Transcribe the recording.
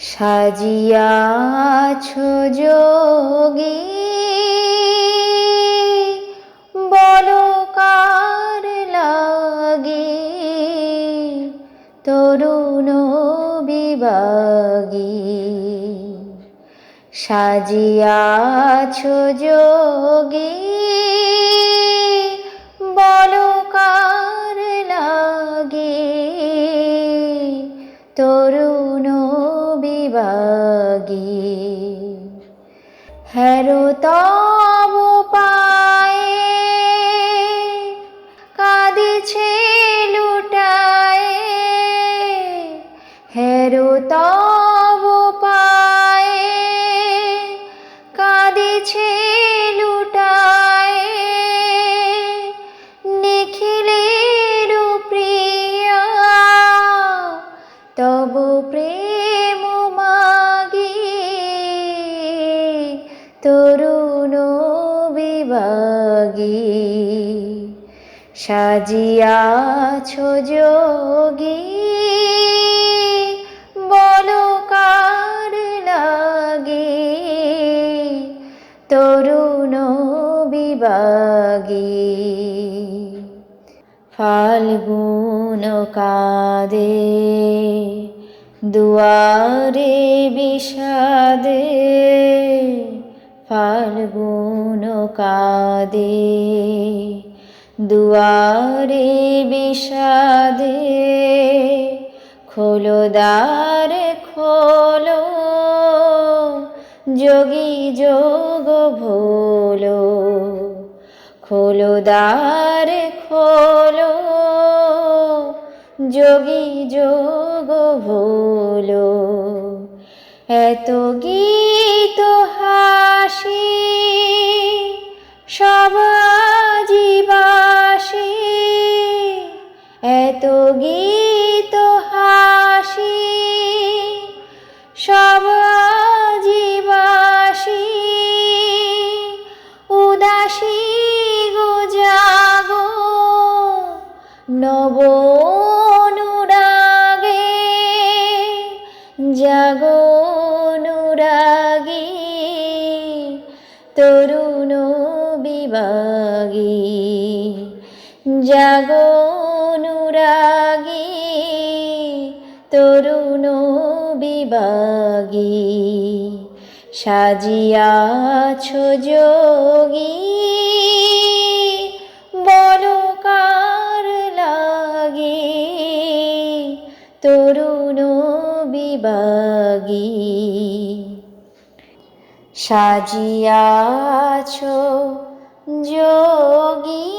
সাজিয়াছ যোগী। বলো কার লাগি? তরুণ বিবাগী সাজিয়াছ যোগী। বলো কার লাগে? তরুণ বিবাগী হেরো তব পায়ে কাঁদিছে লুটায়ে। হেরো তব পায়ে কাঁদিছে বিভাগী সাজিয়াছ যোগী। বলো কার লাগে? তরুণ বিভাগী। ফাল্গুন কাদে দুয়ারে বিষাদে। ফাল্গুন কাদে, দুয়ারে বিষাদে খোলো দ্বার খোলো, যোগী যোগ ভোলো খোলো দ্বার খোলো, যোগী যোগ ভোলো। এত গীত এত গীত হাসি, সব জীবাসী উদাসী গো জাগো নব অনুরাগে, জাগো অনুরাগী, তরুণ বিভাগী, জাগো তরুণ বিভাগী সাজিয়াছ যোগী। বলো কার লাগে? তরুণ বিভাগী সাজিয়াছ যোগী।